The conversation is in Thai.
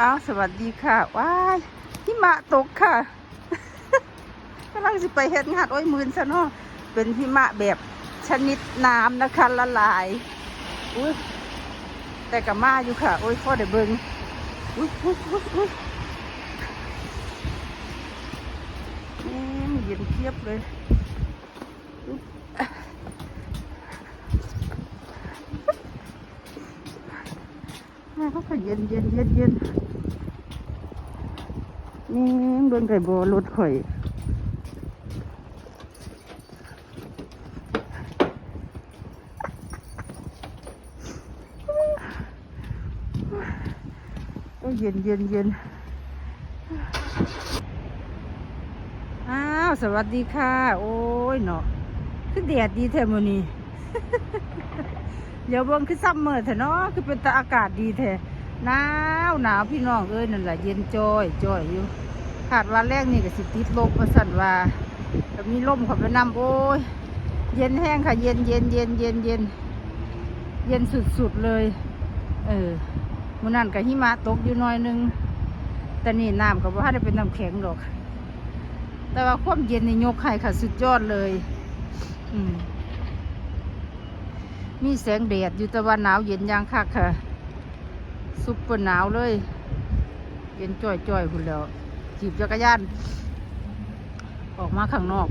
เอาสวัสดีค่ะว้ายหิมะตกค่ะกำลังสิไปเฮ็ดงานโอ้ยมืนซะเนาะเป็นหิมะแบบชนิดน้ำนะคะละลายอุ้ยแต่กับมาอยู่ค่ะ โอ้ยพ่อเดี๋ยวเบิงอุ้ยอุ้ยอุ้ยอุ้ยนี่มันเย็นเทียบเลย แม่เขาก็เย็นเย็นเย็นเย็นนี่เบิ่งไก่บอรถข่อยโอ้ยเย็นเย็นเย็นอ้าว สวัสดีค่ะ โอ้ยเนาะคือแดดดีแท้มื้อนี้ เดี๋ยวเบิ่งคือซัมเมอร์แท้เนาะคือเป็นตาอากาศดีแท้หนาวหนาวพี่น้องเอ้ยนั่นแหละเย็นจอยจอยอยู่คาดว่าแรกนี่ก็สิติดลบว่าสั่นว่าก็มีลมข้าไปนำโอ้ยเย็นแห้งค่ะ เย็นเย็นเย็นเย็นเย็นเย็นสุดๆเลย เออมื่อนั้นกับหิมะตกอยู่หน้อยนึง แต่นี่น้ำก็บ่ทันได้เป็นน้ำแข็งดอก แต่ว่าความเย็นในี่ยกให้ค่ะสุดยอดเลย อืม มีแสงแดดอยู่แต่ว่าหนาวเย็นอย่างคักค่ะ ซุปเปอร์หนาวเลย เย็นจ่อยๆคุณแล้วจีบจักรยาน ออกมาข้างนอก